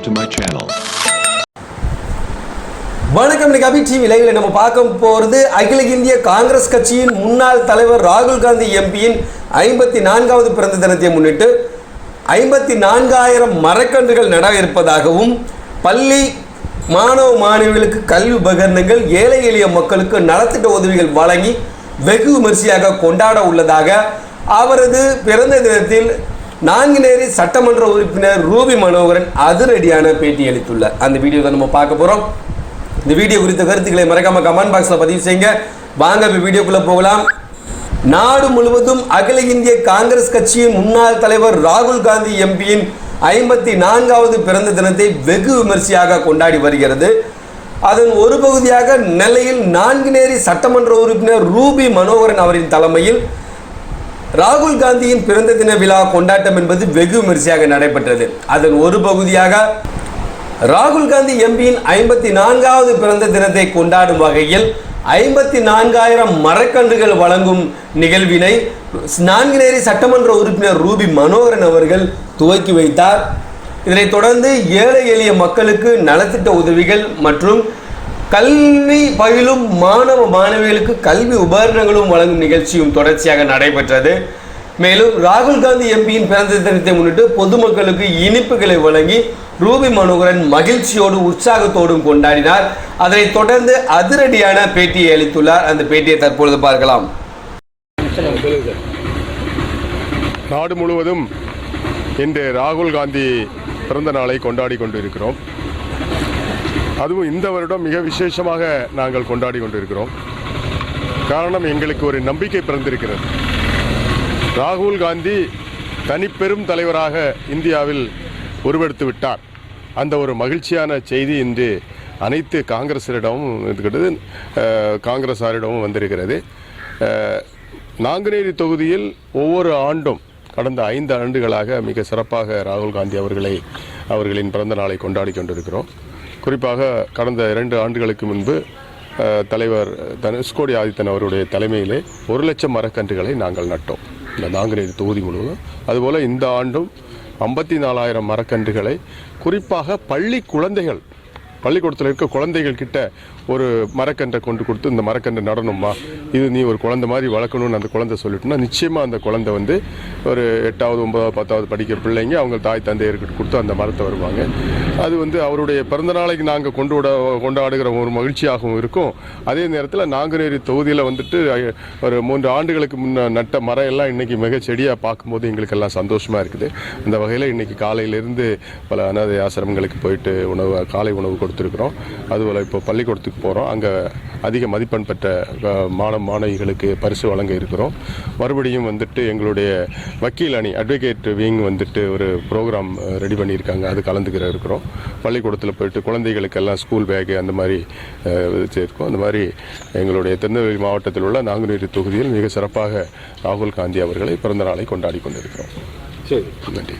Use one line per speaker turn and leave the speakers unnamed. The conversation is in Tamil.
subscribe to my channel.
வணக்கம் இன்னைக்கு டிவி லைவ்ல நம்ம பார்க்க போகிறது அகில இந்திய காங்கிரஸ் கட்சியின் முன்னாள் தலைவர் ராகுல் காந்தி எம்பியின் ஐம்பத்தி நான்காவது பிறந்த தினத்தை முன்னிட்டு ஐம்பத்தி நான்காயிரம் மரக்கன்றுகள் நட இருப்பதாகவும் பள்ளி மாணவ மாணவிகளுக்கு கல்வி உபகரணங்கள் ஏழை எளிய மக்களுக்கு நலத்திட்ட உதவிகள் வழங்கி வெகு விமரிசையாக கொண்டாட உள்ளதாக அவரது பிறந்த தினத்தில் நான்குநேரி சட்டமன்ற உறுப்பினர் ரூபி மனோகரன் அதிரடியான பேட்டி அளித்துள்ளார். அந்த வீடியோ தான் நம்ம பார்க்க போகிறோம் இந்த வீடியோ குறித்த கருத்துக்களை மறக்காம கமெண்ட் பாக்ஸில் பதிவு செய்யுங்க. வாங்க இப்போ வீடியோக்குள்ளே போகலாம். நாடு முழுவதும் அகில இந்திய காங்கிரஸ் கட்சியின் முன்னாள் தலைவர் ராகுல் காந்தி எம்பியின் ஐம்பத்தி நான்காவது பிறந்த தினத்தை வெகு விமர்சையாக கொண்டாடி வருகிறது. அதன் ஒரு பகுதியாக நெல்லையில் நான்குநேரி சட்டமன்ற உறுப்பினர் ரூபி மனோகரன் அவரின் தலைமையில் ராகுல் காந்தியின் பிறந்த தின விழா கொண்டாட்டம் என்பது வெகு விமரிசையாக நடைபெற்றது. அதன் ஒரு பகுதியாக ராகுல் காந்தி எம்பியின் ஐம்பத்தி நான்காவது பிறந்த தினத்தை கொண்டாடும் வகையில் ஐம்பத்தி நான்காயிரம் மரக்கன்றுகள் வழங்கும் நிகழ்வினை நான்கினேரி சட்டமன்ற உறுப்பினர் ரூபி மனோகரன் அவர்கள் துவக்கி வைத்தார். இதனைத் தொடர்ந்து ஏழை எளிய மக்களுக்கு நலத்திட்ட உதவிகள் மற்றும் கல்வி பயிலும் மாணவ மாணவிகளுக்கு கல்வி உபகரணங்களும் வழங்கும் நிகழ்ச்சியும் தொடர்ச்சியாக நடைபெற்றது. மேலும் ராகுல் காந்தி எம்பியின் பிறந்த தினத்தை முன்னிட்டு பொதுமக்களுக்கு இனிப்புகளை வழங்கி ரூபி மனோகரன் மகிழ்ச்சியோடு உற்சாகத்தோடும் கொண்டாடினார். அதனைத் தொடர்ந்து அதிரடியான பேட்டியை அளித்துள்ளார். அந்த பேட்டியை தற்பொழுது பார்க்கலாம்.
நாடு முழுவதும் இன்று ராகுல் காந்தி பிறந்த நாளை கொண்டாடி கொண்டிருக்கிறோம். அதுவும் இந்த வருடம் மிக விசேஷமாக நாங்கள் கொண்டாடி கொண்டிருக்கிறோம். காரணம் எங்களுக்கு ஒரு நம்பிக்கை பிறந்திருக்கிறது. ராகுல் காந்தி தனிப்பெரும் தலைவராக இந்தியாவில் உருவெடுத்து விட்டார். அந்த ஒரு மகிழ்ச்சியான செய்தி இன்று அனைத்து காங்கிரஸரிடமும் இருக்கிறது காங்கிரஸாரிடமும் வந்திருக்கிறது. நாங்குநேரி தொகுதியில் ஒவ்வொரு ஆண்டும் கடந்த ஐந்து ஆண்டுகளாக மிக சிறப்பாக ராகுல் காந்தி அவர்களை அவர்களின் பிறந்த நாளை கொண்டாடி கொண்டிருக்கிறோம். குறிப்பாக கடந்த இரண்டு ஆண்டுகளுக்கு முன்பு தலைவர் தனுஷ்கோடி ஆதித்தன் அவருடைய தலைமையிலே ஒரு லட்சம் மரக்கன்றுகளை நாங்கள் நட்டோம். இந்த நாங்குநேரி தொகுதி முழுவதும். அதுபோல் இந்த ஆண்டும் ஐம்பத்தி நாலாயிரம் மரக்கன்றுகளை குறிப்பாக பள்ளி குழந்தைகள் பள்ளிக்கூடத்தில் இருக்க குழந்தைகள் கிட்ட ஒரு மரக்கன்றை கொண்டு கொடுத்து இந்த மரக்கன்றை நடணுமா இது நீ ஒரு குழந்தை மாதிரி வளர்க்கணும்னு அந்த குழந்தை சொல்லிட்டுனா நிச்சயமாக அந்த குழந்தை வந்து ஒரு எட்டாவது ஒன்பதாவது பத்தாவது படிக்கிற பிள்ளைங்க அவங்க தாய் தந்தையர்கிட்ட கொடுத்து அந்த மரத்தை வருவாங்க. அது வந்து அவருடைய பிறந்த நாளைக்கு நாங்கள் கொண்டு விட கொண்டாடுகிற ஒரு மகிழ்ச்சியாகவும் இருக்கும். அதே நேரத்தில் நாங்குநேரி தொகுதியில் வந்துட்டு ஒரு மூன்று ஆண்டுகளுக்கு முன்ன நட்ட மரம் எல்லாம் இன்றைக்கி மிக செடியாக பார்க்கும்போது எங்களுக்கு எல்லாம் சந்தோஷமாக இருக்குது. அந்த வகையில் இன்றைக்கி காலையிலேருந்து பல அனாதை ஆசிரமங்களுக்கு போயிட்டு உணவு காலை உணவு கொடுத்துருக்குறோம். அதுபோல் இப்போ பள்ளிக்கூடத்துக்கு போகிறோம் அங்கே அதிக மதிப்பெண் பெற்ற மாணவ மாணவிகளுக்கு பரிசு வழங்க இருக்கிறோம். மறுபடியும் வந்துட்டு எங்களுடைய வக்கீல் அணி அட்வொகேட் விங் வந்துட்டு ஒரு ப்ரோக்ராம் ரெடி பண்ணியிருக்காங்க. அது கலந்துக்கிற இருக்கிறோம். பள்ளிக்கூடத்தில் போயிட்டு குழந்தைகளுக்கெல்லாம் ஸ்கூல் பேக்கு அந்த மாதிரி அஹ், வச்சிருக்கோம் அந்த மாதிரி எங்களுடைய திருநெல்வேலி மாவட்டத்தில் உள்ள நாங்குநேரி தொகுதியில் மிக சிறப்பாக ராகுல் காந்தி அவர்களை பிறந்த நாளை கொண்டாடி கொண்டிருக்கிறோம்.
சரி.
நன்றி.